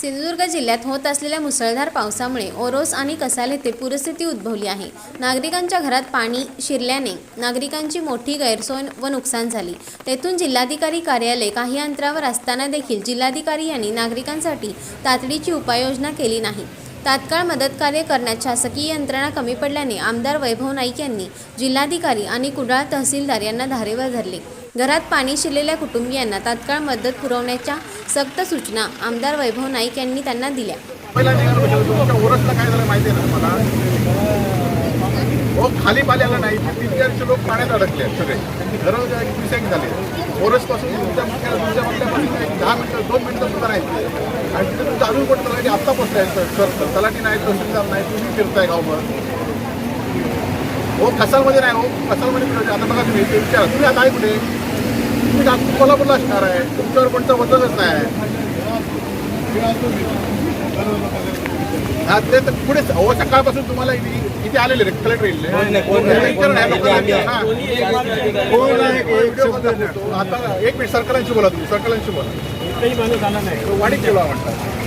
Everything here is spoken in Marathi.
सिंधुदुर्ग जिल्ह्यात होत असलेल्या मुसळधार पावसामुळे ओरोस आणि कसाल येथे पूरस्थिती उद्भवली आहे. नागरिकांच्या घरात पाणी शिरल्याने नागरिकांची मोठी गैरसोय व नुकसान झाली. तेथून जिल्हाधिकारी कार्यालय काही अंतरावर असताना देखील जिल्हाधिकारी यांनी नागरिकांसाठी तातडीची उपाययोजना केली नाही. तात्काळ मदत कार्य करण्यात शासकीय यंत्रणा कमी पडल्याने आमदार वैभव नाईक यांनी जिल्हाधिकारी आणि कुडाळ तहसीलदार यांना धारेवर धरले. घरात पाणी शिरलेल्या कुटुंबियांना तात्काळ मदत पुरवण्याच्या सक्त सूचना आमदार वैभव नाईक यांनी त्यांना दिल्या. हो, खाली पाल्याला नाही तीन चारशे लोक पाण्यात अडकले सगळे. झाले. ओरसपासून दहा मिनटं दोन मिनटं सुद्धा नाही. आणि तिथे तुमचं अजून कोण तलाठी आत्ता पोचलाय सर सर तलाठी नाही तहसीलदार नाही तुम्ही फिरताय गावभर. हो कसालमध्ये नाही हो कसालमध्ये फिरायचे आता बघा तुम्ही ते विचारा. तुम्ही आता आहे कुठे? तुम्ही नागपूर कोल्हापूरला असणार आहे. तुमच्यावर कोणतं वजनच नाही. हा ते तर पुढेच अहो सकाळपासून तुम्हाला इथे इथे आलेले रे कलेक्टर आता एक मिनिट सर्कलांशी बोला तुम्ही सर्कलांशी बोला. वाढीत ठेवा म्हणतात